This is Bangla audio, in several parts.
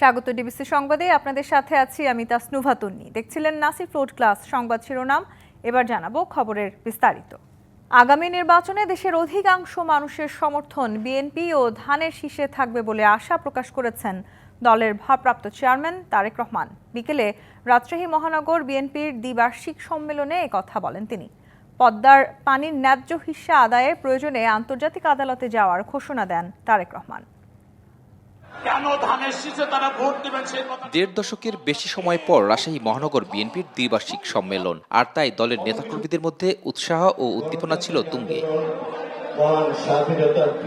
স্বাগত ডিবিসি সংবাদে। আপনাদের সাথে আছি আমি তাসনুভা তন্নি দেখছিলেন নাসির ফ্লোট ক্লাস সংবাদ শিরোনাম। এবার জানাব খবরের বিস্তারিত। আগামী নির্বাচনে দেশের অধিকাংশ মানুষের সমর্থন বিএনপি ও ধানের শীষে থাকবে বলে আশা প্রকাশ করেছেন দলের ভারপ্রাপ্ত চেয়ারম্যান তারেক রহমান। বিকেলে রাজশাহী মহানগর বিএনপির দ্বিবার্ষিক সম্মেলনে কথা বলেন তিনি। পদ্মার পানির ন্যায্য হিস্সা আদায়ে প্রয়োজনে আন্তর্জাতিক আদালতে যাওয়ার ঘোষণা দেন তারেক রহমান কেন ধানের শীষে তারা ভোট দেবেন সেই কথা দেড় দশকের বেশি সময় পর রাজশাহী মহানগর বিএনপির দ্বিবার্ষিক সম্মেলন, আর তাই দলের নেতাকর্মীদের মধ্যে উৎসাহ ও উদ্দীপনা ছিল তুঙ্গে।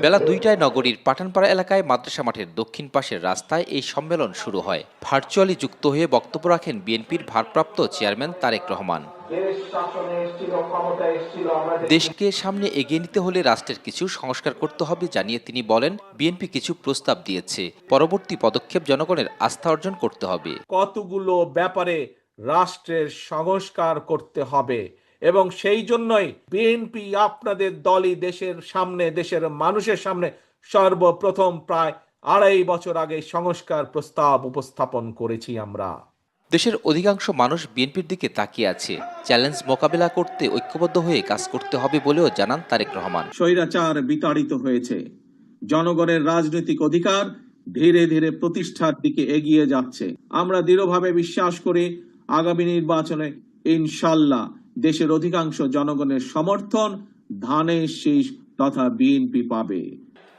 বেলা দুইটায় নগরীর পাঠানপাড়া এলাকায় মাদ্রাসা মাঠের দক্ষিণ পাশের রাস্তায় এই সম্মেলন শুরু হয়। ভার্চুয়ালি যুক্ত হয়ে বক্তব্য রাখেন বিএনপির ভারপ্রাপ্ত চেয়ারম্যান তারেক রহমান। দেশকে সামনে এগিয়ে নিতে হলে রাষ্ট্রের কিছু সংস্কার করতে হবে জানিয়ে তিনি বলেন বিএনপি কিছু প্রস্তাব দিয়েছে। পরবর্তী পদক্ষেপ জনগণের আস্থা অর্জন করতে হবে। কতগুলো ব্যাপারে রাষ্ট্রের সংস্কার করতে হবে? এবং সেই জন্যই বিএনপি আপনাদের দলই দেশের সামনে দেশের মানুষের সামনে সর্বপ্রথম প্রায় আড়াই বছর আগে সংস্কার প্রস্তাব উপস্থাপন করেছি আমরা। দেশের অধিকাংশ মানুষ বিএনপির দিকে তাকিয়ে আছে। চ্যালেঞ্জ মোকাবেলা করতে ঐক্যবদ্ধ হয়ে কাজ করতে হবে বলেও জানান তারেক রহমান। স্বৈরাচার বিতাড়িত হয়েছে। জনগণের রাজনৈতিক অধিকার ধীরে ধীরে প্রতিষ্ঠার দিকে এগিয়ে যাচ্ছে। আমরা দৃঢ়ভাবে বিশ্বাস করি আগামী নির্বাচনে ইনশাল্লাহ দেশের অধিকাংশ জনগণের সমর্থন ধানের শীষ তথা বিএনপি পাবে।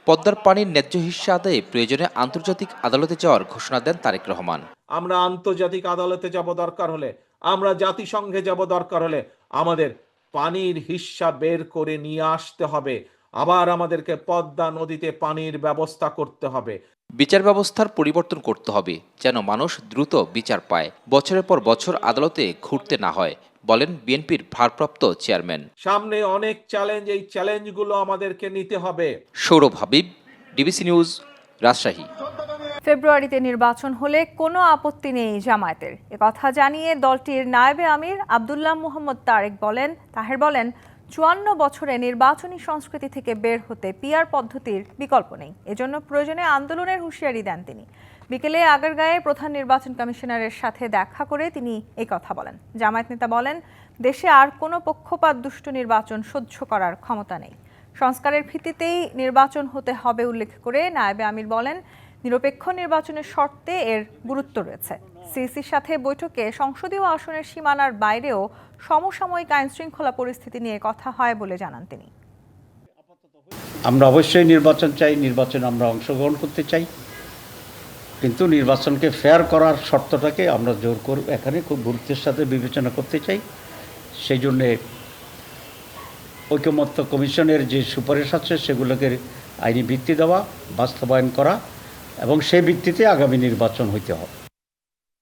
পদ্মার পানির ন্যায্য হিস্সা আদায়ে প্রয়োজনে আন্তর্জাতিক আদালতে যাওয়ার ঘোষণা দেন তারেক রহমান। আমরা আন্তর্জাতিক আদালতে যাব দরকার হলে আমরা জাতিসংঘে যাব দরকার হলে আমাদের পানির হিস্সা বের করে নিয়ে আসতে হবে। আবার আমাদেরকে পদ্মা নদীতে পানির ব্যবস্থা করতে হবে। বিচার ব্যবস্থার পরিবর্তন করতে হবে যেন মানুষ দ্রুত বিচার পায়। বছরের পর বছর আদালতে ঘুরতে না হয় বলেন বিএনপির ভারপ্রাপ্ত চেয়ারম্যান। সামনে অনেক চ্যালেঞ্জ এই চ্যালেঞ্জগুলো আমাদেরকে নিতে হবে। Sourav Habib DBC news Rajshahi. ফেব্রুয়ারিতে নির্বাচন হলে কোনো আপত্তি নেই জামায়াতের। কথা জানিয়ে দলটির নায়েবে আমির আবদুল্লাহ মোহাম্মদ তারেক বলেন তাহের বলেন চুয়ান্ন বছরে নির্বাচনী সংস্কৃতি থেকে বের হতে পিআর পদ্ধতির বিকল্প নেই। এজন্য প্রয়োজনে আন্দোলনের হুঁশিয়ারি দেন তিনি। বিকেলে আগারগাঁয়ে প্রধান নির্বাচন কমিশনারের সাথে দেখা করে তিনি এই কথা বলেন। জামায়াত নেতা বলেন, দেশে আর কোনো পক্ষপাত দুষ্ট নির্বাচন সহ্য করার ক্ষমতা নেই। সংস্কারের ভিত্তিতেই নির্বাচন হতে হবে উল্লেখ করে নায়েবে আমির বলেন, নিরপেক্ষ নির্বাচনের শর্তে এর গুরুত্ব রয়েছে। সিসির সাথে বৈঠকে সংসদীয় আসনের সীমানার বাইরেও সমসাময়িক আইন শৃঙ্খলা পরিস্থিতি নিয়ে কথা হয় বলে জানান তিনি। আমরা অবশ্যই নির্বাচন চাই, নির্বাচনে আমরা অংশগ্রহণ করতে চাই। কিন্তু নির্বাচনকে ফেয়ার করার শর্তটাকে আমরা জোর করব এখানে খুব গুরুত্বের সাথে বিবেচনা করতে চাই। সেই জন্যে ঐকমত্য কমিশনের যে সুপারিশ আছে, সেগুলোকে আইনি ভিত্তি দেওয়া, বাস্তবায়ন করা এবং সেই ভিত্তিতে আগামী নির্বাচন হইতে হবে।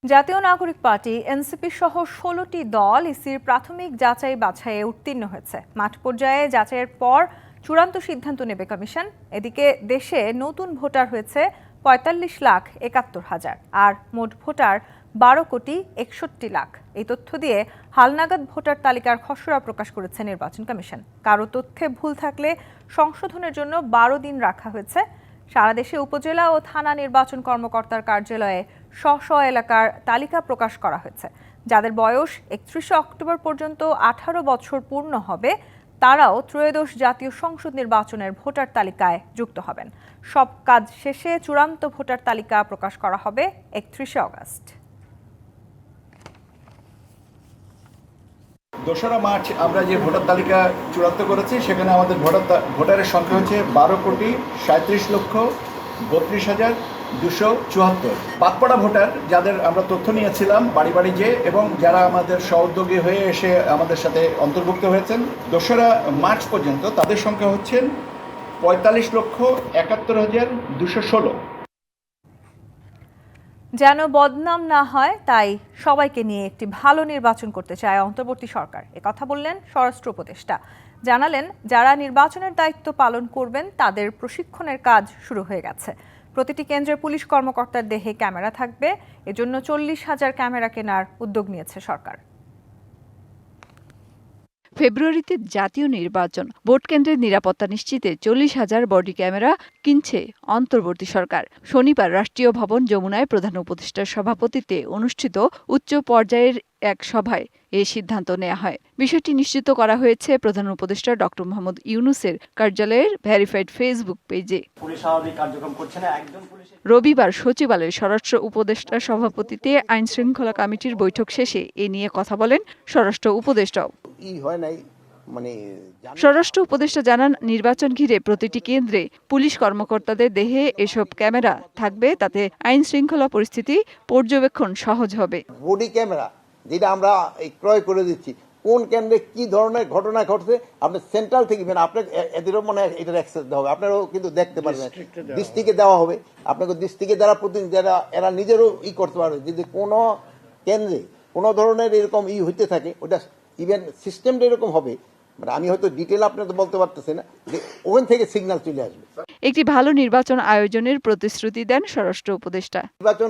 জাতীয় নাগরিক পার্টি, এনসিপি সহ ষোলোটি দল ইসির প্রাথমিক যাচাই বাছাইয়ে উত্তীর্ণ হয়েছে। মাঠ পর্যায়ে যাচাইয়ের পর চূড়ান্ত সিদ্ধান্ত নেবে কমিশন। এদিকে দেশে নতুন ভোটার হয়েছে পঁয়তাল্লিশ লাখ একাত্তর হাজার। আর মোট ভোটার বারো কোটি একষট্টি লাখ। এই তথ্য দিয়ে হালনাগাদ ভোটার তালিকার খসড়া প্রকাশ করেছে নির্বাচন কমিশন। কারও তথ্যে ভুল থাকলে সংশোধনের জন্য বারো দিন রাখা হয়েছে। সারা দেশে উপজেলা ও থানা নির্বাচন কর্মকর্তার কার্যালয়ে স্ব স্ব এলাকার তালিকা প্রকাশ করা হয়েছে। যাদের বয়স একত্রিশে অক্টোবর পর্যন্ত আঠারো বছর পূর্ণ হবে তারাও ত্রয়োদশ জাতীয় সংসদ নির্বাচনের ভোটার তালিকায় যুক্ত হবেন। সব কাজ শেষে চূড়ান্ত ভোটার তালিকা প্রকাশ করা হবে একত্রিশে অগস্ট। দোসরা মার্চ আমরা যে ভোটার তালিকা চূড়ান্ত করেছি, সেখানে আমাদের ভোটার ভোটারের সংখ্যা হচ্ছে বারো কোটি সাঁত্রিশ লক্ষ বত্রিশ হাজার দুশো চুয়াত্তর। বাদপড়া ভোটার, যাদের আমরা তথ্য নিয়েছিলাম, বাড়ি বাড়ি যে এবং যারা আমাদের সহোদ্যোগী হয়ে এসে আমাদের সাথে অন্তর্ভুক্ত হয়েছেন, দোসরা মার্চ পর্যন্ত তাদের সংখ্যা হচ্ছেন পঁয়তাল্লিশ লক্ষ একাত্তর হাজার দুশো ষোলো। যেন বদনাম না হয়, তাই সবাইকে নিয়ে একটি ভালো নির্বাচন করতে চায় অন্তর্বর্তী সরকার। কথা বললেন স্বরাষ্ট্র উপদেষ্টা। জানালেন, যারা নির্বাচনের দায়িত্ব পালন করবেন, তাদের প্রশিক্ষণের কাজ শুরু হয়ে গেছে। প্রতিটি কেন্দ্রের পুলিশ কর্মকর্তার দেহে ক্যামেরা থাকবে। এজন্য চল্লিশ হাজার ক্যামেরা কেনার উদ্যোগ নিয়েছে সরকার। ফেব্রুয়ারিতে জাতীয় নির্বাচন। ভোট কেন্দ্রের নিরাপত্তা নিশ্চিতে চল্লিশ হাজার বডি ক্যামেরা কিনছে অন্তর্বর্তী সরকার। শনিবার রাষ্ট্রীয় ভবন যমুনায় প্রধান উপদেষ্টার সভাপতিত্বে অনুষ্ঠিত উচ্চ পর্যায়ের এক সভায় এ সিদ্ধান্ত নেওয়া হয়। বিষয়টি নিশ্চিত করা হয়েছে প্রধান উপদেষ্টা ডক্টর মোহাম্মদ ইউনুসের কার্যালয়ের ভেরিফাইড ফেসবুক পেজে। রবিবার সচিবালয়ের স্বরাষ্ট্র উপদেষ্টার সভাপতিত্বে আইন শৃঙ্খলা কমিটির বৈঠক শেষে এ নিয়ে কথা বলেন স্বরাষ্ট্র উপদেষ্টাও। ই হয় নাই মানে স্বরাষ্ট্র উপদেষ্টা জানান নির্বাচন ঘিরে প্রতিটি কেন্দ্রে পুলিশ কর্মকর্তাদের দেহে এসব ক্যামেরা থাকবে তাতে আইন শৃঙ্খলা পরিস্থিতি পর্যবেক্ষণ সহজ হবে। বডি ক্যামেরা যেটা আমরা এই ক্রয় করে দিচ্ছি কোন কেন্দ্রে কি ধরনের ঘটনা ঘটছে আপনি সেন্ট্রাল থেকে মানে আপনার এদেরও মনে হয় এটার অ্যাক্সেস দেওয়া হবে আপনারাও কিন্তু দেখতে পারবেন। ডিস্ট্রিক্টে দেওয়া হবে। আপনাকে ডিস্ট্রিক্টে যারা প্রতিনিধি যারা এরা নিজেরও ই করতে পারবে যদি কোনো কেন্দ্রে কোনো ধরনের এরকম ই হইতে থাকে ওটা ইভেন সিস্টেমটা এরকম হবে। মানে আমি হয়তো ডিটেল আপনাকে বলতে পারতেছি না যে ওখান থেকে সিগন্যাল চলে আসবে। একটি ভালো নির্বাচন আয়োজনের প্রতিশ্রুতি দেন স্বরাষ্ট্র উপদেষ্টা। নির্বাচন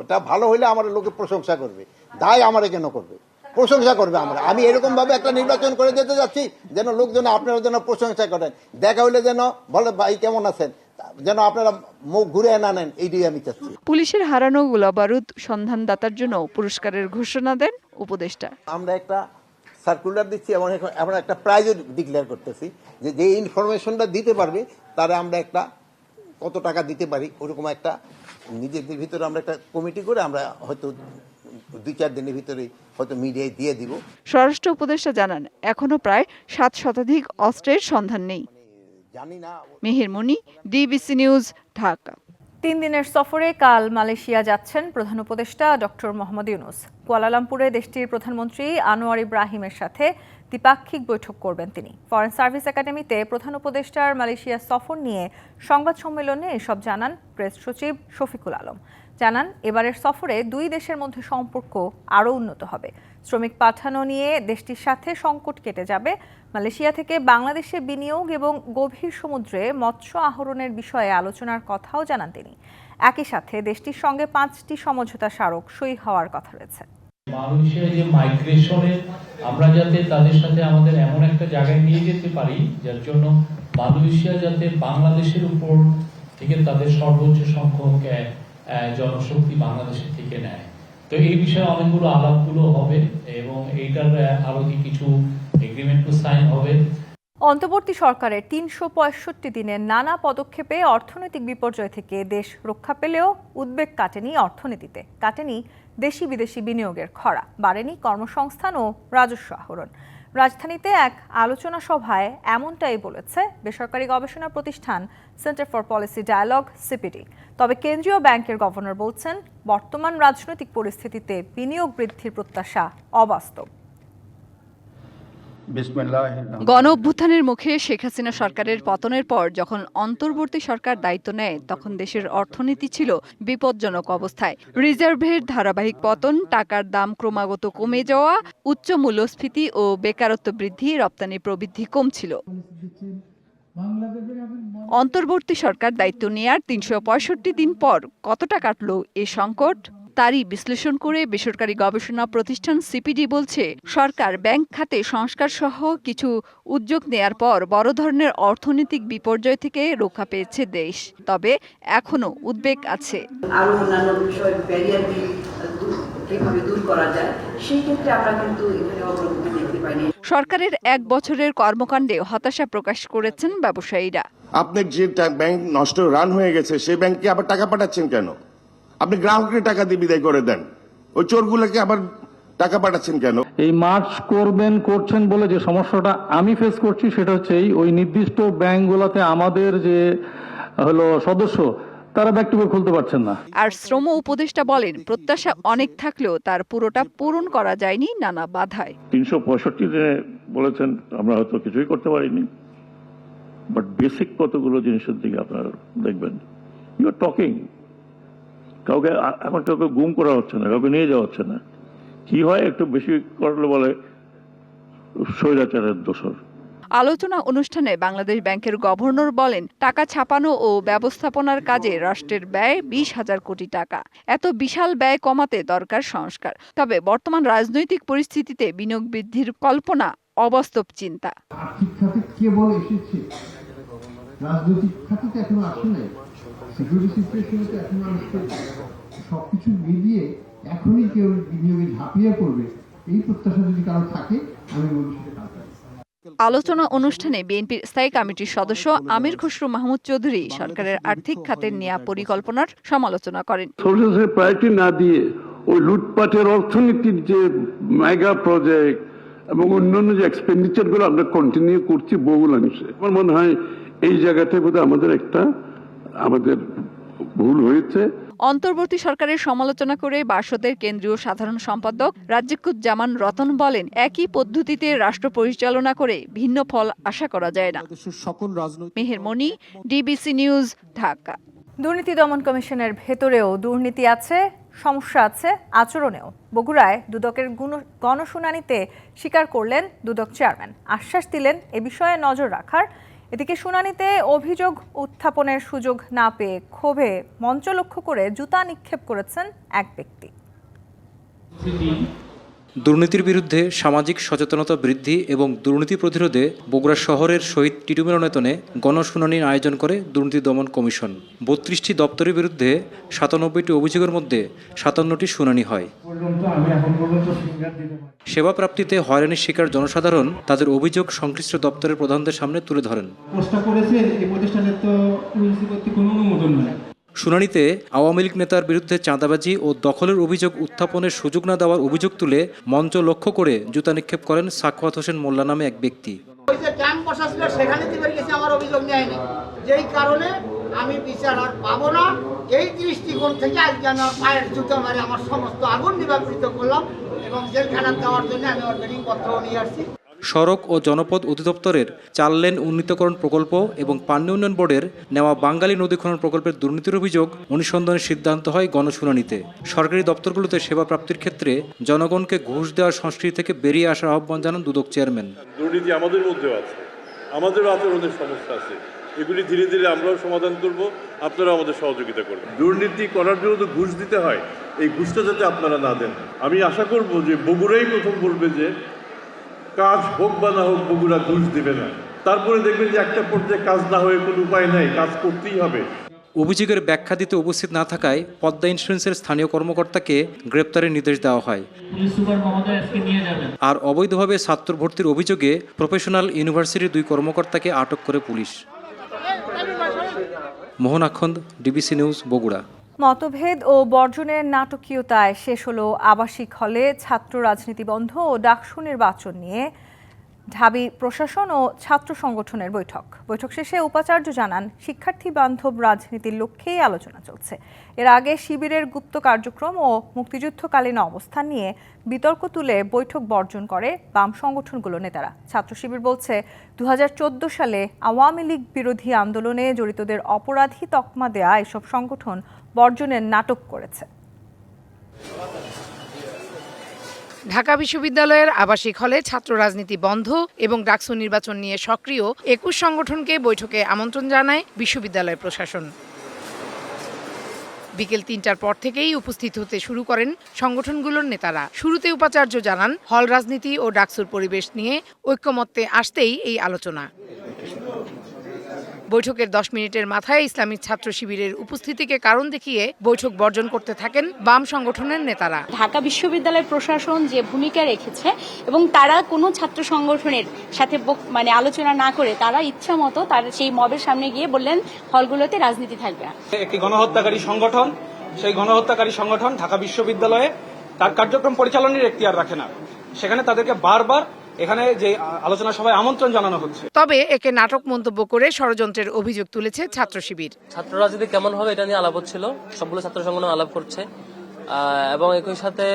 ওটা ভালো হলে আমার লোকে প্রশংসা করবে। দায় আমারে কেন করবে? প্রশংসা করবে আমরা। আমি এরকম ভাবে একটা নির্বাচন করে যেতে যাচ্ছি যেন লোকজন আপনারা যেন প্রশংসা করেন। দেখা হলে যেন বলে ভাই কেমন আছেন? যেন আপনারা মুখ ঘুরে না নেন এইটাই আমি চাচ্ছি। পুলিশের হারানো গোলাবারুদ সন্ধানদাতার জন্য পুরস্কারের ঘোষণা দেন উপদেষ্টা। আমরা একটা সার্কুলার দিচ্ছি এবং এখন- আমরা একটা প্রাইজও ডিক্লেয়ার করতেছি যে যে ইনফরমেশনটা দিতে পারবে তারা আমরা একটা কত টাকা দিতে পারি ওরকম একটা নিজেদের ভিতরে আমরা একটা কমিটি করে আমরা হয়তো দুই চার দিনের ভিতরে হয়তো মিডিয়ায় দিয়ে দিব। স্বরাষ্ট্র উপদেষ্টা জানান এখনও প্রায় সাত শতাধিক অস্ত্রের সন্ধান নেই। জানি না। Meher Moni DBC news Dhaka. তিন দিনের সফরে কাল মালয়েশিয়া যাচ্ছেন প্রধান উপদেষ্টা ডক্টর মোহাম্মদ ইউনুস। কুয়ালালামপুরে দেশটির প্রধানমন্ত্রী আনোয়ার ইব্রাহিমের সাথে দ্বিপাক্ষিক বৈঠক করবেন তিনি। ফরেন সার্ভিস একাডেমিতে প্রধান উপদেষ্টার মালয়েশিয়া সফর নিয়ে সংবাদ সম্মেলনে এসব জানান প্রেস সচিব শফিকুল আলম। জানান, এবারের সফরে দুই দেশের মধ্যে সম্পর্ক আরও উন্নত হবে। শ্রমিক পাঠানো নিয়ে দেশটির সাথে সংকট কেটে যাবে। মালয়েশিয়া থেকে বাংলাদেশে বিনিয়োগ এবং গভীর সমুদ্রে মৎস্য আহরণের বিষয়ে আলোচনার কথাও জানান তিনি। একই সাথে দেশটির সঙ্গে পাঁচটি সমঝোতা স্মারক সই হওয়ার কথা রয়েছে। মালয়েশিয়া যে মাইগ্রেশনের, আমরা যাতে তাদের সাথে আমাদের এমন একটা জায়গায় নিয়ে যেতে পারি, যার জন্য মালয়েশিয়া যাতে বাংলাদেশের উপর থেকে তাদের সর্বোচ্চ সংখ্যক জনশক্তি বাংলাদেশের থেকে নেয়। তো এই বিষয়ে অনেকগুলো আলাপগুলো হবে এবং এইটার আরও কি কিছু এগ্রিমেন্টও সাইন হবে। অন্তর্বর্তী সরকারের তিনশো পঁয়ষট্টি দিনের নানা পদক্ষেপে অর্থনৈতিক বিপর্যয় থেকে দেশ রক্ষা পেলেও উদ্বেগ কাটেনি অর্থনীতিতে। কাটেনি দেশি বিদেশি বিনিয়োগের খরা। বাড়েনি কর্মসংস্থান ও রাজস্ব আহরণ। রাজধানীতে এক আলোচনা সভায় এমনটাই বলেছে বেসরকারি গবেষণা প্রতিষ্ঠান centre for policy dialogue, CPD. তবে কেন্দ্রীয় ব্যাংকের গভর্নর বলছেন, বর্তমান রাজনৈতিক পরিস্থিতিতে বিনিয়োগ বৃদ্ধির প্রত্যাশা অবাস্তব। গণ অভ্যুত্থানের মুখে শেখ হাসিনা সরকারের পতনের পর যখন অন্তর্বর্তী সরকার দায়িত্ব নেয়, তখন দেশের অর্থনীতি ছিল বিপজ্জনক অবস্থায়। রিজার্ভের ধারাবাহিক পতন, টাকার দাম ক্রমাগত কমে যাওয়া, উচ্চ মূল্যস্ফীতি ও বেকারত্ব বৃদ্ধি, রপ্তানি প্রবৃদ্ধি কমছিল। অন্তর্বর্তী সরকার দায়িত্ব নেয়ার তিনশো পঁয়ষট্টি দিন পর কতটা কাটল এ সংকট? তারই বিশ্লেষণ করে বেসরকারি গবেষণা প্রতিষ্ঠান সিপিডি বলছে সরকার ব্যাংক খাতে সংস্কার সহ কিছু উদ্যোগ নেয়ার পর বড় ধরনের অর্থনৈতিক বিপর্যয় থেকে রক্ষা পেয়েছে দেশ। তবে এখনও উদ্বেগ আছে। আরও অন্যান্য বিষয় ব্যারিয়ার কীভাবে দূর করা যায় সেই ক্ষেত্রে আমরা কিন্তু এখানে অগ্রগতি দেখতে পাইনি। সরকারের এক বছরের কর্মকাণ্ডে হতাশা প্রকাশ করেছেন ব্যবসায়ীরা। আপনার যে ব্যাংক নষ্ট রান হয়ে গেছে সেই ব্যাংকে আবার টাকা পাঠাচ্ছেন কেন? আপনি গ্রাহককে টাকা দিয়ে বিদায় করে দেন। ওই চোরগুলোকে আবার টাকা পাঠাচ্ছেন কেন? এই মার্চ করবেন করছেন বলে যে সমস্যাটা আমি ফেস করছি সেটা হচ্ছে এই ওই নির্দিষ্ট ব্যাংকগুলোতে আমাদের যে হলো সদস্য তারা ব্যাকটুবে খুলতে পারছেন না। আর শ্রম উপদেষ্টা বলেন প্রত্যাশা অনেক থাকলেও তার পুরোটা পূরণ করা যায়নি নানা বাধায়। তিনশো পঁয়ষট্টি দিনে বলেছেন আমরা হয়তো কিছুই করতে পারিনি। বাট বেসিক কতগুলো জিনিসের দিকে আপনারা দেখবেন। ইউ আর টকিং কাউকে এখন কাউকে গুম করা হচ্ছে না কাউকে নিয়ে যাওয়া হচ্ছে না। কি হয় একটু বেশি করলে বলে স্বৈরাচারের দোষর। আলোচনা অনুষ্ঠানে বাংলাদেশ ব্যাংকের গভর্নর বলেন টাকা ছাপানো ও ব্যবস্থাপনার কাজে রাষ্ট্রের ব্যয় বিশ হাজার কোটি টাকা। এত বিশাল ব্যয় কমাতে দরকার সংস্কার। তবে বর্তমান রাজনৈতিক পরিস্থিতিতে বিনিয়োগ বৃদ্ধির কল্পনা অবাস্তব চিন্তা। আর্থিক খাতে কেবল এসেছে? রাজনৈতিক খাতে তো এখনও আসে নাই। সিকিউরিটি এখনও সবকিছু মিলিয়ে এখনই কেউ বিনিয়োগে ঝাঁপিয়ে পড়বে এই প্রত্যাশা যদি কারও থাকে আমি সেটা আলোচনা অনুষ্ঠানে বিএনপির স্থায়ী কমিটির সদস্য আমির খসরু মাহমুদ চৌধুরী সরকারের আর্থিক খাতের নেয়া পরিকল্পনার সমালোচনা করেন। প্রায়োরিটি না দিয়ে ওই লুটপাটের অর্থনীতির যে মেগা প্রজেক্ট এবং অন্যান্য যে এক্সপেন্ডিচারগুলো আমরা কন্টিনিউ করছি বহুলাংশে। আমার মনে হয় এই জায়গাতে বোধহয় আমাদের একটা আমাদের ভুল হয়েছে। অন্তর্বর্তী সরকারের সমালোচনা করে বাসদের কেন্দ্রীয় সাধারণ সম্পাদক রাজ্যকুজ্জামান রতন বলেন একই পদ্ধতিতে রাষ্ট্র পরিচালনা করে ভিন্ন ফল আশা করা যায় না। Mehermoni DBC news Dhaka. দুর্নীতি দমন কমিশনের ভেতরেও দুর্নীতি আছে সমস্যা আছে আচরণেও। বগুড়ায় দুদকের গণশুনানিতে স্বীকার করলেন দুদক চেয়ারম্যান। আশ্বাস দিলেন এ বিষয়ে নজর রাখার এদিকে শুনানিতে অভিযোগ উত্থাপনের সুযোগ না পেয়ে ক্ষোভে মঞ্চ লক্ষ্য করে জুতা নিক্ষেপ করেছেন এক ব্যক্তি। দুর্নীতির বিরুদ্ধে সামাজিক সচেতনতা বৃদ্ধি এবং দুর্নীতি প্রতিরোধে বগুড়া শহরের শহীদ টিটু মিলনায়তনে গণশুনানির আয়োজন করে দুর্নীতি দমন কমিশন। বত্রিশটি দপ্তরের বিরুদ্ধে সাতানব্বইটি অভিযোগের মধ্যে সাতান্নটি শুনানি হয়। সেবা প্রাপ্তিতে হয়রানির শিকার জনসাধারণ তাদের অভিযোগ সংশ্লিষ্ট দপ্তরের প্রধানদের সামনে তুলে ধরেন। এই প্রতিষ্ঠানের তো ইউনিসি কর্তৃক কোনো অনুমোদন নাই শুনানিতে আওয়ামী লীগ নেতার বিরুদ্ধে চাঁদাবাজি ও দখলের অভিযোগ উত্থাপনের সুযোগ না দেওয়ার অভিযোগ তুলে মঞ্চ লক্ষ্য করে জুতা নিক্ষেপ করেন সাক্ষাৎ হোসেন মোল্লা নামে এক ব্যক্তি। আমি বিচার আর পাবো না। এই দৃষ্টিকোণ থেকে আজকে আমি আমার পায়ের জুতো মারে আমার সমস্ত আগুন নিবাপিত করলাম এবং জেলখানা দেওয়ার জন্য আমি পত্রও নিয়ে আসছি। সড়ক ও জনপদ অধিদপ্তরের চার লেন উন্নীতকরণ প্রকল্প এবং পানি উন্নয়ন বোর্ডের নেওয়া বাঙ্গালী নদী খনন প্রকল্পের দুর্নীতির অভিযোগ অনুসন্ধানের সিদ্ধান্ত হয় গণশুনানিতে। সরকারি দপ্তরগুলোতে সেবা প্রাপ্তির ক্ষেত্রে জনগণকে ঘুষ দেওয়ার সংস্কৃতি থেকে বেরিয়ে আসার আহ্বান জানান দুদক চেয়ারম্যান। দুর্নীতি আমাদের মধ্যেও আছে। আমাদেরও আচরণের সমস্যা আছে। এগুলি ধীরে ধীরে আমরাও সমাধান করব আপনারা আমাদের সহযোগিতা করবেন। দুর্নীতি করার জন্য তো ঘুষ দিতে হয়। এই ঘুষটা যাতে আপনারা না দেন। আমি আশা করব যে বগুড়াই প্রথম বলবে যে কাজ হোক বা না হোক বগুড়া ঘুষ দিবে না। তারপরে দেখবেন যে একটা পর্যায়ে কাজ না হয়ে কোনো উপায় নাই কাজ করতেই হবে। অভিযোগের ব্যাখ্যা দিতে উপস্থিত না থাকায় পদ্মা ইন্স্যুরেন্সের স্থানীয় কর্মকর্তাকে গ্রেপ্তারের নির্দেশ দেওয়া হয়। আর অবৈধভাবে ছাত্র ভর্তির অভিযোগে প্রফেশনাল ইউনিভার্সিটির দুই কর্মকর্তাকে আটক করে police. Mohan Akhand DBC news Bogura. মতভেদ ও বর্জনের নাটকীয়তায় শেষ হলো আবাসিক হলে, ছাত্র রাজনীতি বন্ধ ও ডাকসু নির্বাচন নিয়ে ঢাবি প্রশাসন ও ছাত্র সংগঠনের বৈঠক। বৈঠক শেষে উপাচার্য জানান, শিক্ষার্থী বান্ধব রাজনীতির লক্ষ্যেই আলোচনা চলছে। এর আগে শিবিরের গুপ্ত কার্যক্রম ও মুক্তিযুদ্ধকালীন অবস্থান নিয়ে বিতর্ক তুলে বৈঠক বর্জন করে বাম সংগঠনগুলো নেতারা। ছাত্র শিবির বলছে দু হাজার চোদ্দ সালে আওয়ামী লীগ বিরোধী আন্দোলনে জড়িতদের অপরাধী তকমা দেয়া এসব সংগঠন বর্জনের নাটক করেছে। ঢাকা বিশ্ববিদ্যালয়ের আবাসিক হলে ছাত্র রাজনীতি বন্ধ এবং ডাকসু নির্বাচন নিয়ে সক্রিয় একুশ সংগঠনকে বৈঠকে আমন্ত্রণ জানায় বিশ্ববিদ্যালয় প্রশাসন। বিকেল তিনটার পর থেকেই উপস্থিত হতে শুরু করেন সংগঠনগুলোর নেতারা। শুরুতে উপাচার্য জানান, হল রাজনীতি ও ডাকসুর পরিবেশ নিয়ে ঐক্যমত্যে আসতেই এই আলোচনা। বৈঠকের দশ মিনিটের মাথায় ইসলামী ছাত্র শিবিরের উপস্থিতিকে কারণ দেখিয়ে বৈঠক বর্জন করতে থাকেন বাম সংগঠনের নেতারা। ঢাকা বিশ্ববিদ্যালয় প্রশাসন যে ভূমিকা রেখেছে এবং তারা কোনো ছাত্র সংগঠনের সাথে মানে আলোচনা না করে তারা ইচ্ছা মতো তার সেই মবের সামনে গিয়ে বললেন হলগুলোতে রাজনীতি থাকবে একটি গণহত্যাকারী সংগঠন সেই গণহত্যাকারী সংগঠন ঢাকা বিশ্ববিদ্যালয়ে তার কার্যক্রম পরিচালনার এখতিয়ার রাখে না। সেখানে তাদেরকে বারবার এখানে যে আলোচনা সভায় আমন্ত্রণ জানানো হচ্ছে। তবে একে নাটক মন্তব্য করে ষড়যন্ত্রের অভিযোগ তুলেছে ছাত্র শিবির। ছাত্র রাজনীতি কেমন হবে এটা নিয়ে আলাপ হচ্ছিল সবগুলো ছাত্র সংগঠন আলাপ করছে আহ, এবং একই সাথে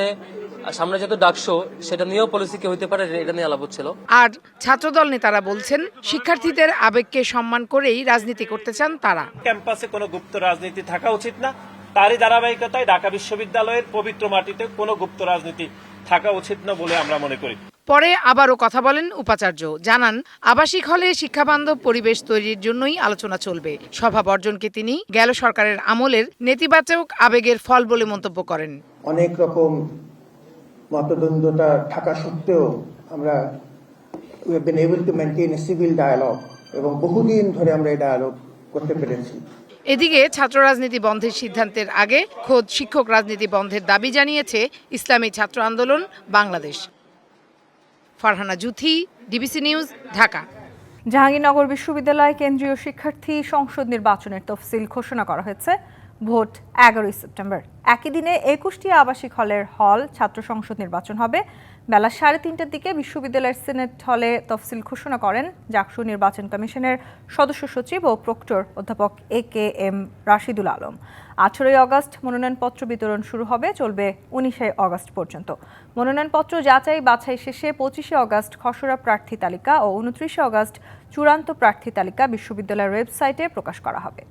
সামনে যেহেতু ডাকশো সেটা নিয়েও পলিসি কি হইতে পারে এটা নিয়ে আলাপ হচ্ছিল। আর ছাত্রদল নেতারা বলছেন শিক্ষার্থীদের আবেগকে সম্মান করেই রাজনীতি করতে চান তারা। ক্যাম্পাসে কোনো গুপ্ত রাজনীতি থাকা উচিত না। তারই ধারাবাহিকতায় ঢাকা বিশ্ববিদ্যালয়ের পবিত্র মাটিতে কোনো গুপ্ত রাজনীতি থাকা উচিত না বলে আমরা মনে করি। পরে আবারও কথা বলেন উপাচার্য। জানান আবাসিক হলে শিক্ষাবান্ধব পরিবেশ তৈরির জন্যই আলোচনা চলবে। সভা বর্জনকে তিনি গেল সরকারের আমলের নেতিবাচক আবেগের ফল বলে মন্তব্য করেন। অনেক রকম মতদ্বন্দ্বতা থাকা সত্ত্বেও আমরা we have been able to maintain civil dialogue এবং বহুদিন ধরে আমরা এই ডায়ালগ করতে পেরেছি। এদিকে ছাত্র রাজনীতি বন্ধের সিদ্ধান্তের আগে খোদ শিক্ষক রাজনীতি বন্ধের দাবি জানিয়েছে Islami Chhatra Andolan Bangladesh. Farhana Juthi, DBC news, Dhaka. Jahangirnagar বিশ্ববিদ্যালয় কেন্দ্রীয় শিক্ষার্থী সংসদ নির্বাচনের তফসিল ঘোষণা করা হয়েছে। ভোট এগারোই সেপ্টেম্বর। একই দিনে একুশটি আবাসিক হলের হল ছাত্র সংসদ নির্বাচন হবে। বেলা সাড়ে তিনটার দিকে বিশ্ববিদ্যালয়ের সিনেট হলে তফসিল ঘোষণা করেন জাকসু নির্বাচন কমিশনের সদস্য সচিব ও প্রক্টর অধ্যাপক A K M Rashidul Alam. আঠেরোই অগস্ট মনোনয়নপত্র বিতরণ শুরু হবে, চলবে উনিশে অগস্ট পর্যন্ত। মনোনয়নপত্র যাচাই বাছাই শেষে পঁচিশে অগস্ট খসড়া প্রার্থী তালিকা ও উনত্রিশে অগস্ট চূড়ান্ত প্রার্থী তালিকা বিশ্ববিদ্যালয়ের ওয়েবসাইটে প্রকাশ করা হবে।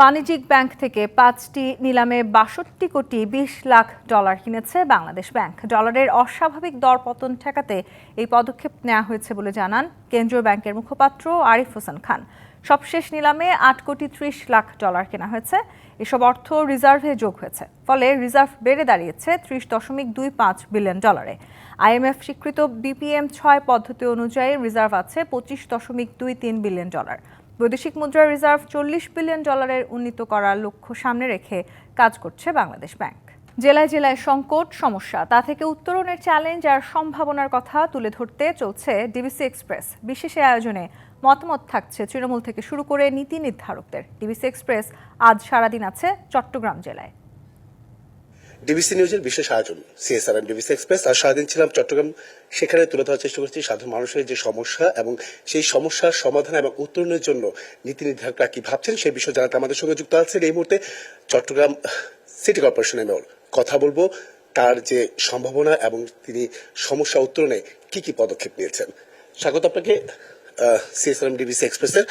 বাণিজ্যিক ব্যাংক থেকে পাঁচটি নিলামে বাষট্টি কোটি বিশ লাখ ডলার কিনেছে বাংলাদেশ ব্যাংক। ডলারের অস্বাভাবিক দরপতন ঠেকাতে এই পদক্ষেপ নেওয়া হয়েছে বলে জানান কেন্দ্রীয় ব্যাংকের মুখপাত্র আরিফ হোসেন খান। সবশেষ নিলামে আট কোটি ত্রিশ লাখ ডলার কেনা হয়েছে। এসব অর্থ রিজার্ভে যোগ হয়েছে, ফলে রিজার্ভ বেড়ে দাঁড়িয়েছে ত্রিশ দশমিক দুই পাঁচ বিলিয়ন ডলারে। আইএমএফ স্বীকৃত বিপিএম ছয় পদ্ধতি অনুযায়ী রিজার্ভ আছে পঁচিশ দশমিক দুই তিন বিলিয়ন ডলার। বৈদেশিক মুদ্রা রিজার্ভ চল্লিশ বিলিয়ন ডলারের উন্নীত করার লক্ষ্য সামনে রেখে কাজ করছে বাংলাদেশ ব্যাংক। জেলায় জেলায় সংকট, সমস্যা, তা থেকে উত্তরণের চ্যালেঞ্জ আর সম্ভাবনার কথা তুলে ধরতে চলছে ডিবিসি এক্সপ্রেস বিশেষ আয়োজনে মতামত থাকছে তৃণমূল থেকে শুরু করে নীতি নির্ধারকদের। ডিবিসি এক্সপ্রেস আজ সারাদিন আছে চট্টগ্রাম জেলায়। ডিবিসি নিউজের বিশেষ আয়োজন সিএসআর ডিবিসি এক্সপ্রেস। আর সারাদিন ছিলাম চট্টগ্রাম, সেখানে তুলে ধরার চেষ্টা করছি সাধারণ মানুষের যে সমস্যা এবং সেই সমস্যার সমাধান এবং উত্তরণের জন্য নীতি নির্ধারকরা কি ভাবছেন সেই বিষয়ে জানাতে আমাদের সঙ্গে যুক্ত আছেন এই মুহূর্তে চট্টগ্রাম সিটি কর্পোরেশনের মেয়র। কথা বলব তার যে সম্ভাবনা এবং তিনি সমস্যা উত্তরণে কি কি পদক্ষেপ নিয়েছেন। স্বাগত আপনাকে সিএসআর ডিবিসি এক্সপ্রেসের।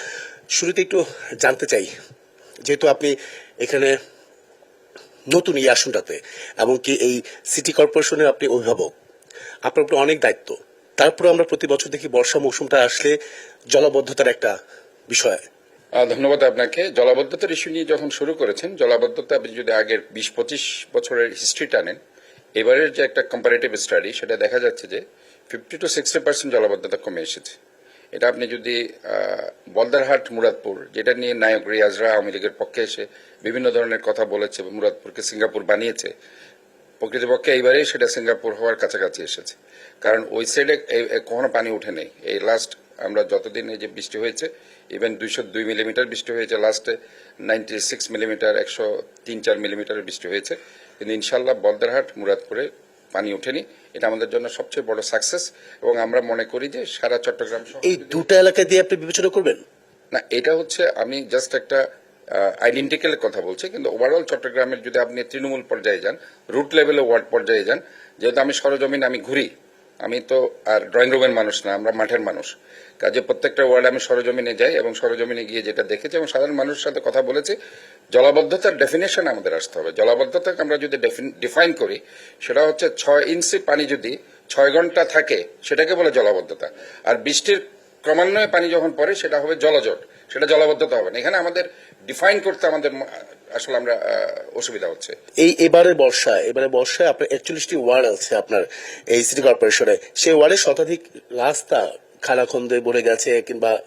শুরুতে একটু জানতে চাই, যেহেতু আপনি এখানে নতুন এই আসনটাতে এমনকি এই সিটি কর্পোরেশনের আপনি অভিভাবক, আপনার উপরে অনেক দায়িত্ব। তারপরে আমরা প্রতি বছর দেখি বর্ষা মৌসুমটা আসলে জলাবদ্ধতার একটা বিষয়। ধন্যবাদ আপনাকে। জলাবদ্ধতার ইস্যু নিয়ে যখন শুরু করেছেন, জলাবদ্ধতা আপনি যদি আগের বিশ পঁচিশ বছরের হিস্ট্রি টানেন এবারের যে একটা কম্পারেটিভ স্টাডি সেটা দেখা যাচ্ছে যে ফিফটি টু সিক্সটি পার্সেন্ট জলাবদ্ধতা কমে এসেছে। এটা আপনি যদি বলদারহাট, মুরাদপুর, যেটা নিয়ে নায়ক রিয়াজরা আওয়ামী লীগের পক্ষে এসে বিভিন্ন ধরনের কথা বলেছে মুরাদপুরকে সিঙ্গাপুর বানিয়েছে, প্রকৃতপক্ষে এইবারে সেটা সিঙ্গাপুর হওয়ার কাছাকাছি এসেছে। কারণ ওই সাইডে কখনো পানি উঠে নেই। এই লাস্ট আমরা যতদিন এই যে বৃষ্টি হয়েছে ইভেন দুইশো দুই মিলিমিটার বৃষ্টি হয়েছে লাস্টে নাইনটি সিক্স মিলিমিটার একশো তিন চার মিলিমিটার বৃষ্টি হয়েছে। কিন্তু ইনশাল্লাহ বলদারহাট, মুরাদপুরে পানি ওঠেনি। এটা আমাদের জন্য সবচেয়ে বড় সাকসেস এবং আমরা মনে করি যে সারা চট্টগ্রাম এই দুটা এলাকা দিয়ে আপনি বিবেচনা করবেন? না এটা হচ্ছে আমি জাস্ট একটা আইডেন্টিক্যালের কথা বলছি কিন্তু ওভারঅল চট্টগ্রামের যদি আপনি তৃণমূল পর্যায়ে যান রুট লেভেলে ওয়ার্ড পর্যায়ে যান যেহেতু আমি সরজমিন আমি ঘুরি আমি তো আর ড্রয়িং রুমের মানুষ না, আমরা মাঠের মানুষ। কাজে প্রত্যেকটা ওয়ার্ডে আমি সরজমিনে যাই এবং সরজমিনে গিয়ে যেটা দেখেছি এবং সাধারণ মানুষের সাথে কথা বলেছি, জলাবদ্ধতার ডেফিনেশন আমাদের আসতে হবে। জলাবদ্ধতাকে আমরা যদি ডিফাইন করি, সেটা হচ্ছে ছয় ইঞ্চি পানি যদি ছয় ঘণ্টা থাকে, সেটাকে বলে জলাবদ্ধতা। আর বৃষ্টির ক্রমান্বয়ে পানি যখন পড়ে, সেটা হবে জলজট। সেটা জলাবদ্ধতা হবে না। এখানে আমাদের ডিফাইন করতে আমাদের আসলে আমরা অসুবিধা হচ্ছে। এই এবারের বর্ষায় এবারে বর্ষায় আপনার একচল্লিশটি ওয়ার্ড আছে আপনার এই সিটি কর্পোরেশনে সেই ওয়ার্ডে শতাধিক রাস্তা খানাখন্দে ভরে গেছে কিংবা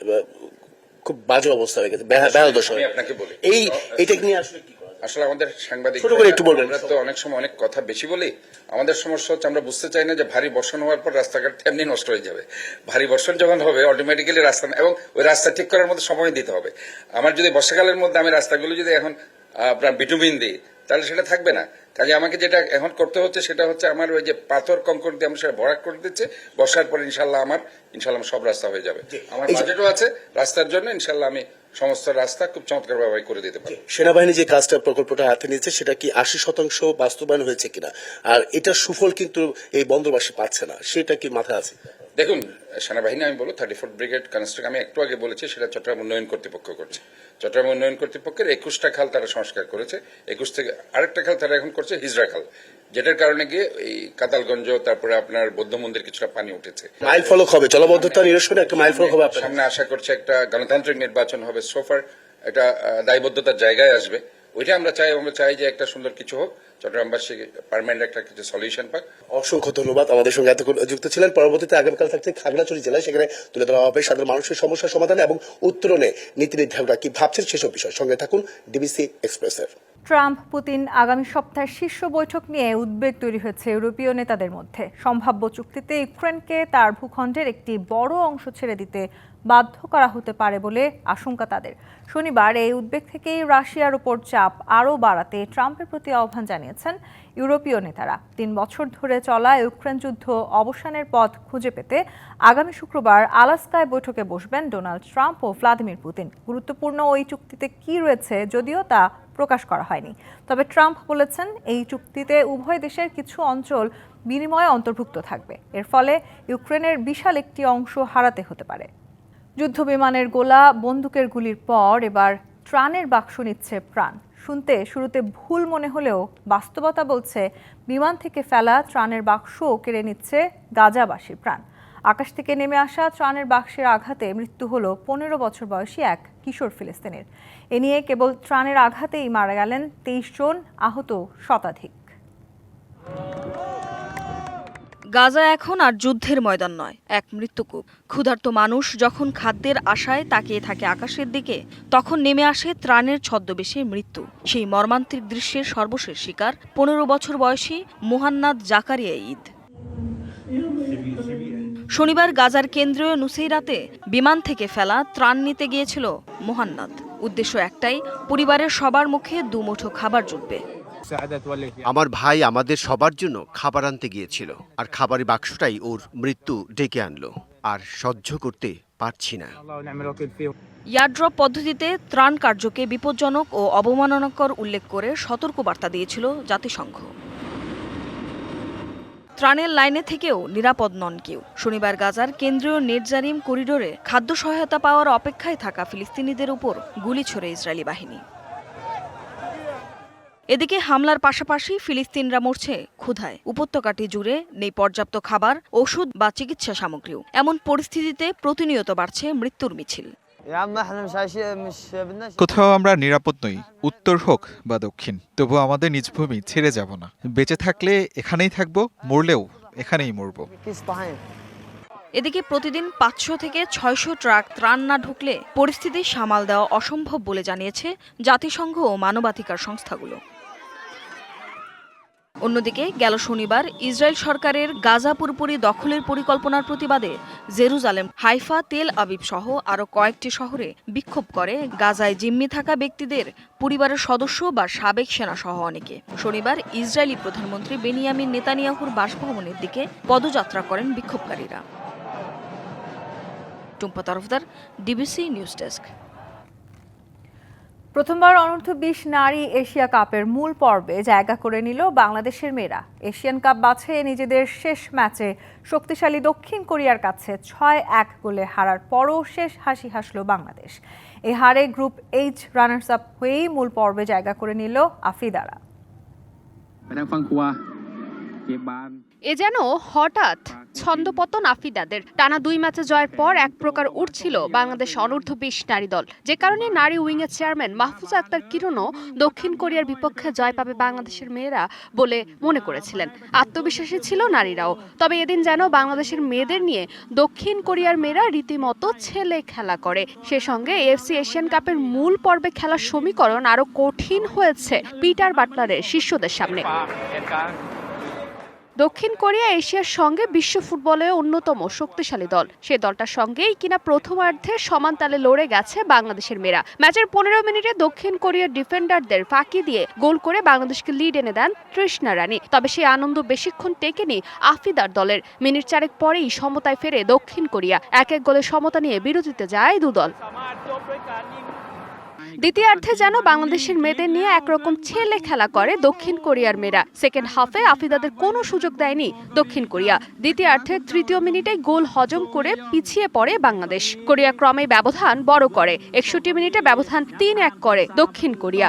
খুব বাজে অবস্থা হয়ে গেছে বেহা- বেহাল দশা। আপনাকে বলি। এই এটা নিয়ে আসলে কি আসলে আমাদের সাংবাদিক একটু বলবেন। আমরা তো অনেক সময় অনেক কথা বেশি বলি। আমাদের সমস্যা হচ্ছে আমরা বুঝতে চাই না যে ভারী বর্ষণ হওয়ার পর রাস্তাঘাট তেমনি নষ্ট হয়ে যাবে। ভারী বর্ষণ যখন হবে অটোমেটিক্যালি রাস্তা এবং ওই রাস্তা ঠিক করার মধ্যে সময় দিতে হবে। আমার যদি বর্ষাকালের মধ্যে আমি রাস্তাগুলো যদি এখন আপনার ভিটামিন দিই তাহলে সেটা থাকবে না। কাজে আমাকে যেটা এখন করতে হচ্ছে সেটা হচ্ছে আমার ওই যে পাথর কঙ্কর দিয়ে আমরা সেটা ভরাট করে দিচ্ছে। বর্ষার পর ইনশাল্লাহ আমার ইনশাল্লাহ সব রাস্তা হয়ে যাবে। আমার বাজেটও আছে রাস্তার জন্য ইনশাল্লাহ আমি সমস্ত রাস্তা খুব চমৎকারভাবে করে দিতে পারব। সেনাবাহিনী যে কাজটা প্রকল্পটা হাতে নিয়েছে সেটা কি আশি শতাংশ বাস্তবায়ন হয়েছে কিনা? আর এটার সুফল কিন্তু এই বন্দরবাসী পাচ্ছে না সেটা কি মাথা আছে? দেখুন সেনাবাহিনী আমি বলব থার্টি ফোর্থ ব্রিগেড কনস্ট্রাক্ট আমি একটু আগে বলেছি সেটা চট্টগ্রাম উন্নয়ন কর্তৃপক্ষ করছে। চট্টগ্রাম উন্নয়ন কর্তৃপক্ষের একুশটা খাল তারা সংস্কার করেছে। একুশ থেকে আরেকটা খাল তারা এখন করছে হিজরা খাল যেটার কারণে গিয়ে এই কাতালগঞ্জ তারপরে আপনার বৌদ্ধ মন্দির কিছুটা পানি উঠেছে। মাইল ফলক হবে জলবদ্ধতা নিরসনে একটা মাইল ফলক হবে সামনে আশা করছে একটা গণতান্ত্রিক নির্বাচন হবে সোফার এটা দায়বদ্ধতার জায়গায় আসবে। ওইটা আমরা চাই আমরা চাই যে একটা সুন্দর কিছু হোক চট্টগ্রামবাসী পারমানেন্ট একটা কিছু সলিউশন পাক। অসংখ্য ধন্যবাদ আমাদের সঙ্গে এতক্ষণ যুক্ত ছিলেন। পরবর্তীতে আগামীকাল থাকছে খাগড়াছড়ি জেলায় সেখানে তুলে ধরা হবে সাধারণ মানুষের সমস্যা সমাধানে এবং উত্তরণে নীতি নির্ধারণরা কি ভাবছেন সেসব বিষয়। সঙ্গে থাকুন ডিবিসি এক্সপ্রেসের ট্রাম্প, পুতিন আগামী সপ্তাহের শীর্ষ বৈঠক নিয়ে উদ্বেগ তৈরি হয়েছে ইউরোপীয় নেতাদের মধ্যে। সম্ভাব্য চুক্তিতে ইউক্রেনকে তার ভূখণ্ডের একটি বড় অংশ ছেড়ে দিতে বাধ্য করা হতে পারে বলে আশঙ্কা তাদের। শনিবার এই উদ্বেগ থেকেই রাশিয়ার উপর চাপ আরও বাড়াতে ট্রাম্পের প্রতি আহ্বান জানিয়েছেন ইউরোপীয় নেতারা। তিন বছর ধরে চলা ইউক্রেন যুদ্ধ অবসানের পথ খুঁজে পেতে আগামী শুক্রবার আলাস্কায় বৈঠকে বসবেন ডোনাল্ড ট্রাম্প ও ভ্লাদিমির পুতিন। গুরুত্বপূর্ণ ওই চুক্তিতে কি রয়েছে যদিও তা প্রকাশ করা হয়নি। তবে ট্রাম্প বলেছেন, এই চুক্তিতে উভয় দেশের কিছু অঞ্চল বিনিময়ে অন্তর্ভুক্ত থাকবে। এর ফলে ইউক্রেনের বিশাল একটি অংশ হারাতে হতে পারে। যুদ্ধ বিমানের গোলা বন্দুকের গুলির পর এবার ত্রাণের বাক্স নিচ্ছে প্রাণ। শুনতে শুরুতে ভুল মনে হলেও বাস্তবতা বলছে, বিমান থেকে ফেলা ত্রাণের বাক্সও কেড়ে নিচ্ছে গাজাবাসীর প্রাণ। আকাশ থেকে নেমে আসা ত্রাণের বাক্সের আঘাতে মৃত্যু হল পনেরো বছর বয়সী এক কিশোর ফিলিস্তিনের। এ নিয়ে কেবল ত্রাণের আঘাতেই মারা গেলেন তেইশ জন আহত শতাধিক। গাজা এখন আর যুদ্ধের ময়দান নয়, এক মৃত্যুকূপ। ক্ষুধার্ত মানুষ যখন খাদ্যের আশায় তাকিয়ে থাকে আকাশের দিকে, তখন নেমে আসে ত্রাণের ছদ্মবেশে মৃত্যু। সেই মর্মান্তিক দৃশ্যের সর্বশেষ শিকার পনেরো বছর বয়সী মোহান্নাদ জাকারিয়া ঈদ। শনিবার গাজার কেন্দ্রীয় নুসেইরাতে বিমান থেকে ফেলা ত্রাণ নিতে গিয়েছিল মোহান্নাদ। উদ্দেশ্য একটাই, পরিবারের সবার মুখে দুমুঠো খাবার জুটবে। আমার ভাই আমাদের সবার জন্য খাবার আনতে গিয়েছিল আর খাবারের বাক্সটাই ওর মৃত্যু ডেকে আনলো আর সহ্য করতে পারছি না। ইয়ারড্রপ পদ্ধতিতে ত্রাণ কার্যকে বিপজ্জনক ও অবমাননাকর উল্লেখ করে সতর্ক বার্তা দিয়েছিল জাতিসংঘ। ত্রাণের লাইনে থেকেও নিরাপদ নন কেউ। শনিবার গাজার কেন্দ্রীয় নেটজারিম করিডোরে খাদ্য সহায়তা পাওয়ার অপেক্ষায় থাকা ফিলিস্তিনিদের উপর গুলি ছোড়ে ইসরায়েলি বাহিনী। এদিকে হামলার পাশাপাশি ফিলিস্তিনরা মরছে ক্ষুধায়। উপত্যকাটি জুড়ে নেই পর্যাপ্ত খাবার ওষুধ বা চিকিৎসা সামগ্রীও। এমন পরিস্থিতিতে প্রতিনিয়ত বাড়ছে মৃত্যুর মিছিল। কোথাও আমরা নিরাপদ নই উত্তর হোক বা দক্ষিণ তবু আমাদের নিজ ভূমি ছেড়ে যাব না। বেঁচে থাকলে এখানেই থাকব মরলেও এখানেই মরবো। এদিকে প্রতিদিন পাঁচশো থেকে ছয়শো ট্রাক ত্রাণ না ঢুকলে পরিস্থিতি সামাল দেওয়া অসম্ভব বলে জানিয়েছে জাতিসংঘ ও মানবাধিকার সংস্থাগুলো। অন্যদিকে গেল শনিবার ইসরায়েল সরকারের গাজা পুরোপুরি দখলের পরিকল্পনার প্রতিবাদে জেরুজালেম, হাইফা, তেল আবিব সহ আরও কয়েকটি শহরে বিক্ষোভ করে গাজায় জিম্মি থাকা ব্যক্তিদের পরিবারের সদস্য বা সাবেক সেনা সহ অনেকে। শনিবার ইসরায়েলি প্রধানমন্ত্রী বেনিয়ামিন নেতানিয়াহুর বাসভবনের দিকে পদযাত্রা করেন বিক্ষোভকারীরা। Tumpa Tarafdar, DBC news desk. প্রথমবার অনূর্ধ্ব বিশ নারী এশিয়া কাপের মূল পর্বে জায়গা করে নিল বাংলাদেশের মেয়েরা। এশিয়ান কাপ বাছে নিজেদের শেষ ম্যাচে শক্তিশালী দক্ষিণ কোরিয়ার কাছে ছয় এক গোলে হারার পরও শেষ হাসি হাসল বাংলাদেশ। এ হারে গ্রুপ এইচ রানার্স আপ হয়েই মূল পর্বে জায়গা করে নিল আফ্রিদারা এ যেন হঠাৎ ছন্দপতন আফিদাদের টানা দুই ম্যাচে জয়ের পর এক প্রকার উঠছিল বাংলাদেশ অনূর্ধ্ব বিশ নারী দল। যে কারণে নারী উইংয়ের চেয়ারম্যান মাহফুজা আক্তার কিরণও দক্ষিণ কোরিয়ার বিপক্ষে জয় পাবে বাংলাদেশের মেয়েরা বলে মনে করেছিলেন। আত্মবিশ্বাসী ছিল নারীরাও। তবে এদিন যেন বাংলাদেশের মেয়েদের নিয়ে দক্ষিণ কোরিয়ার মেয়েরা রীতিমতো ছেলে খেলা করে। সে সঙ্গে এফসি এশিয়ান কাপের মূল পর্বে খেলার সমীকরণ আরও কঠিন হয়েছে পিটার বাটলারের শিষ্যদের সামনে। দক্ষিণ কোরিয়া এশিয়ার সঙ্গে বিশ্ব ফুটবলে অন্যতম শক্তিশালী দল। সে দলটার সঙ্গেই কিনা প্রথমার্ধে সমান তালে লড়ে গেছে বাংলাদেশের মেয়েরা। ম্যাচের পনেরো মিনিটে দক্ষিণ কোরিয়ার ডিফেন্ডারদের ফাঁকি দিয়ে গোল করে বাংলাদেশকে লিড এনে দেন তৃষ্ণা রানী তবে সেই আনন্দ বেশিক্ষণ টেকেনি আফিদার দলের। মিনিট চারেক পরেই সমতায় ফেরে দক্ষিণ কোরিয়া। এক এক গোলে সমতা নিয়ে বিরতিতে যায় দুদল। দ্বিতীয়ার্ধে যেন বাংলাদেশের মেয়েদের নিয়ে একরকম ছেলে খেলা করে দক্ষিণ কোরিয়ার মেয়েরা। সেকেন্ড হাফে আফিদাদের কোনো সুযোগ দেয়নি দক্ষিণ কোরিয়া। দ্বিতীয়ার্ধের তৃতীয় মিনিটে গোল হজম করে পিছিয়ে পড়ে বাংলাদেশ। কোরিয়া ক্রমে ব্যবধান বড় করে। একষট্টি মিনিটে ব্যবধান তিন এক করে দক্ষিণ কোরিয়া।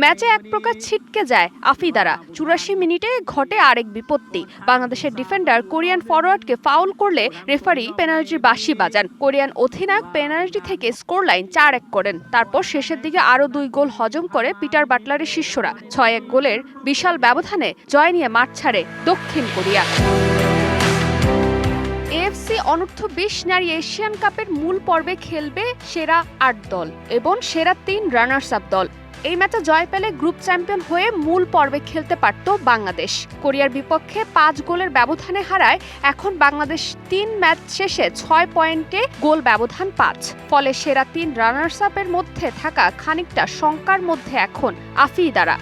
ম্যাচে এক প্রকার ছিটকে যায় আফিদারা। চুরাশি মিনিটে ঘটে আরেক বিপত্তি। বাংলাদেশের ডিফেন্ডার কোরিয়ান ফরওয়ার্ডকে ফাউল করলে রেফারি পেনাল্টির বাঁশি বাজান। কোরিয়ান অধিনায়ক পেনাল্টি থেকে স্কোর লাইন চার এক করেন। তারপর শেষের দিকে আরও দুই গোল হজম করে পিটার বাটলারের শিষ্যরা। ছয় এক গোলের বিশাল ব্যবধানে জয় নিয়ে মাঠ ছাড়ে দক্ষিণ কোরিয়া। এএফসি অনূর্ধ্ব বিশ নারী এশিয়ান কাপের মূল পর্বে খেলবে সেরা আট দল এবং সেরা তিন রানার্স আপ দল। এই ম্যাচে জয় পেলে গ্রুপ চ্যাম্পিয়ন হয়ে মূল পর্বে খেলতে পারত বাংলাদেশ। কোরিয়ার বিপক্ষে পাঁচ গোলের ব্যবধানে হারায় এখন বাংলাদেশ তিন ম্যাচ শেষে ছয় পয়েন্টে গোল ব্যবধান পাঁচ। ফলে সেরা তিন রানার্স আপের মধ্যে থাকা খানিকটা শঙ্কার মধ্যে এখন আফিদারা।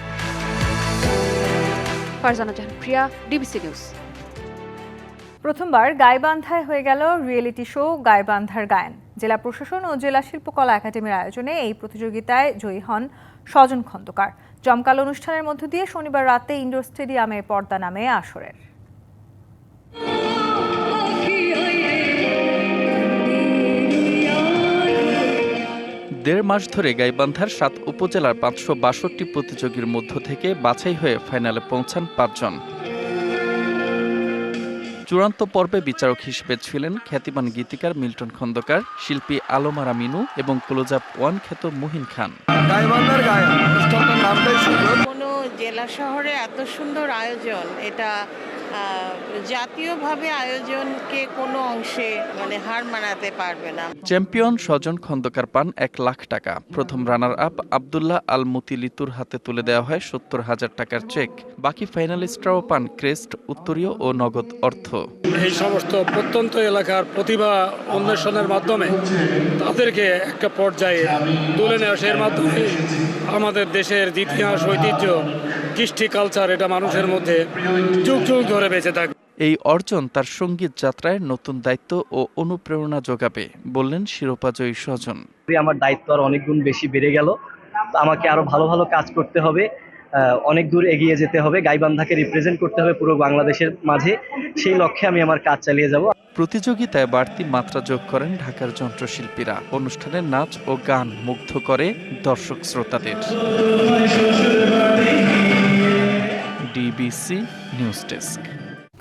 Farzana Jahan, Priya, DBC news. প্রথমবার গাইবান্ধায় হয়ে গেল রিয়েলিটি শো গাইবান্ধার গায়ন। জেলা প্রশাসন ও জেলা শিল্পকলা একাডেমির আয়োজনে এই প্রতিযোগিতায় জয়ী হন স্বজন খন্দকার। জমকাল অনুষ্ঠানের মধ্য দিয়ে শনিবার রাতে ইন্ডোর স্টেডিয়ামে পর্দা নামে আসরের দেড় মাস ধরে গাইবান্ধার সাত উপজেলার পাঁচশো বাষট্টি প্রতিযোগীর মধ্য থেকে বাছাই হয়ে ফাইনালে পৌঁছান পাঁচজন। চূড়ান্ত পর্বে বিচারক হিসেবে ছিলেন খ্যাতিমান গীতিকার মিল্টন খন্দকার শিল্পী আলমারা মিনু এবং ক্লোজাপ ওয়ান খ্যাত মুহিন খান। কোনো জেলা শহরে এত সুন্দর আয়োজন এটা জাতীয়ভাবে আয়োজনকে কোনো অংশে মানে হার মানাতে পারবে না। চ্যাম্পিয়ন স্বজন খন্দকার পান এক লাখ টাকা। প্রথম রানার আপ আবদুল্লাহ আল মুতিলিতুর হাতে তুলে দেওয়া হয় সত্তর হাজার টাকার চেক। বাকি ফাইনালিস্টরাও পান ক্রেস্ট উত্তরীয় ও নগদ অর্থ। এই সমস্ত প্রত্যন্ত এলাকার প্রতিভা অন্বেষণের মাধ্যমে তাদেরকে একটা পর্যায়ে তুলে নেওয়া এর মাধ্যমে আমাদের দেশের ইতিহাস ঐতিহ্য কৃষ্টি কালচার এটা মানুষের মধ্যে যুগ যুগ ধরে বেঁচে থাকবে এই অর্জন তার সংগীত যাত্রায় নতুন দায়িত্ব ও অনুপ্রেরণা যোগাবে বললেন শিরোপা জয়ী স্বজন। আমার দায়িত্ব আর অনেক গুণ বেশি বেড়ে গেল। আমাকে আরও ভালো ভালো কাজ করতে হবে। অনেক দূর এগিয়ে যেতে হবে। গাইবান্ধাকে রিপ্রেজেন্ট করতে হবে পুরো বাংলাদেশের মাঝে। সেই লক্ষ্যে আমি আমার কাজ চালিয়ে যাব। প্রতিযোগিতায় বাড়তি মাত্রা যোগ করেন ঢাকার যন্ত্রশিল্পীরা। অনুষ্ঠানের নাচ ও গান মুগ্ধ করে দর্শক শ্রোতাদের। DBC news desk.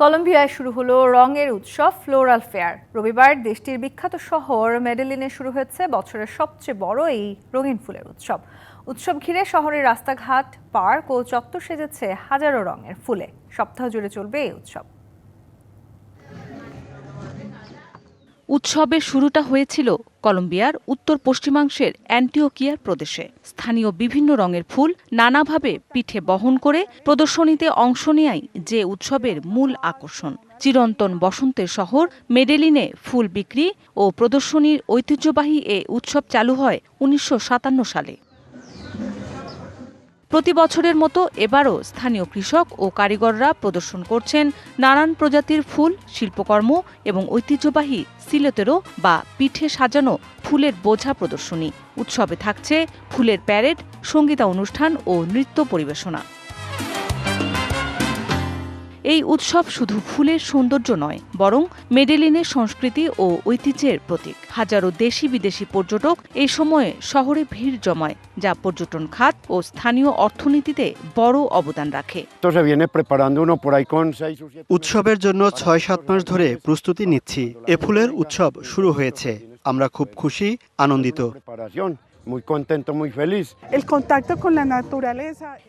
কলম্বিয়ায় শুরু হলো রঙের উৎসব ফ্লোরাল ফেয়ার। রবিবার দেশটির বিখ্যাত শহর মেডেলিনে শুরু হয়েছে বছরের সবচেয়ে বড় এই রঙিন ফুলের উৎসব। উৎসব ঘিরে শহরের রাস্তাঘাট, পার্ক ও চত্বর সেজেছে হাজারো রঙের ফুলে। সপ্তাহ জুড়ে চলবে এই উৎসব। উৎসবের শুরুটা হয়েছিল কলম্বিয়ার উত্তর পশ্চিমাংশের অ্যান্টিওকিয়ার প্রদেশে। স্থানীয় বিভিন্ন রঙের ফুল নানাভাবে পিঠে বহন করে প্রদর্শনীতে অংশ নেয়াই যে উৎসবের মূল আকর্ষণ। চিরন্তন বসন্তের শহর মেডেলিনে ফুল বিক্রি ও প্রদর্শনীর ঐতিহ্যবাহী এ উৎসব চালু হয় উনিশশো সাতান্ন সালে। প্রতি বছরের মতো এবারও স্থানীয় কৃষক ও কারিগররা প্রদর্শন করছেন নানান প্রজাতির ফুল, শিল্পকর্ম এবং ঐতিহ্যবাহী সিলেতেরও বা পিঠে সাজানো ফুলের বোঝা প্রদর্শনী। উৎসবে থাকছে ফুলের প্যারেড, সঙ্গীতা অনুষ্ঠান ও নৃত্য পরিবেশনা। এই উৎসব শুধু ফুলের সৌন্দর্য নয় বরং মেডেলিনের সংস্কৃতি ও ঐতিহ্যের প্রতীক। হাজারো দেশি বিদেশি পর্যটক এই সময়ে শহরে ভিড় জমায় যা পর্যটন খাত ও স্থানীয় অর্থনীতিতে বড় অবদান রাখে। উৎসবের জন্য ছয় সাত মাস ধরে প্রস্তুতি নিচ্ছি। এ ফুলের উৎসব শুরু হয়েছে। আমরা খুব খুশি আনন্দিত।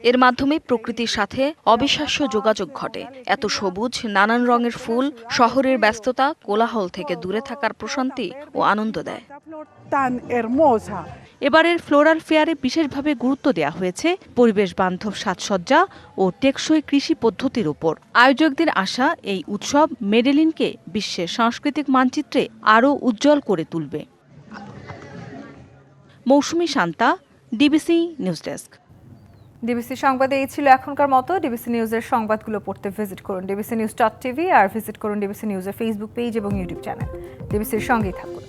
এর মাধ্যমে প্রকৃতির সাথে অবিশ্বাস্য যোগাযোগ ঘটে। এত সবুজ নানান রঙের ফুল শহরের ব্যস্ততা কোলাহল থেকে দূরে থাকার প্রশান্তি ও আনন্দ দেয়। এবারের ফ্লোরাল ফেয়ারে বিশেষভাবে গুরুত্ব দেওয়া হয়েছে পরিবেশ বান্ধব সাজসজ্জা ও টেকসই কৃষি পদ্ধতির উপর। আয়োজকদের আশা এই উৎসব মেডেলিনকে বিশ্বের সাংস্কৃতিক মানচিত্রে আরও উজ্জ্বল করে তুলবে। Mousumi Shanta DBC news desk DBC সংবাদে এই ছিল এখনকার মতো। ডিবিসি নিউজের সংবাদগুলো পড়তে ভিজিট করুন ডিবিসি নিউজ ডট টিভি আর ভিজিট করুন ডিবিসি নিউজের ফেসবুক পেজ এবং ইউটিউব চ্যানেল ডিবিসির সঙ্গেই থাকুন।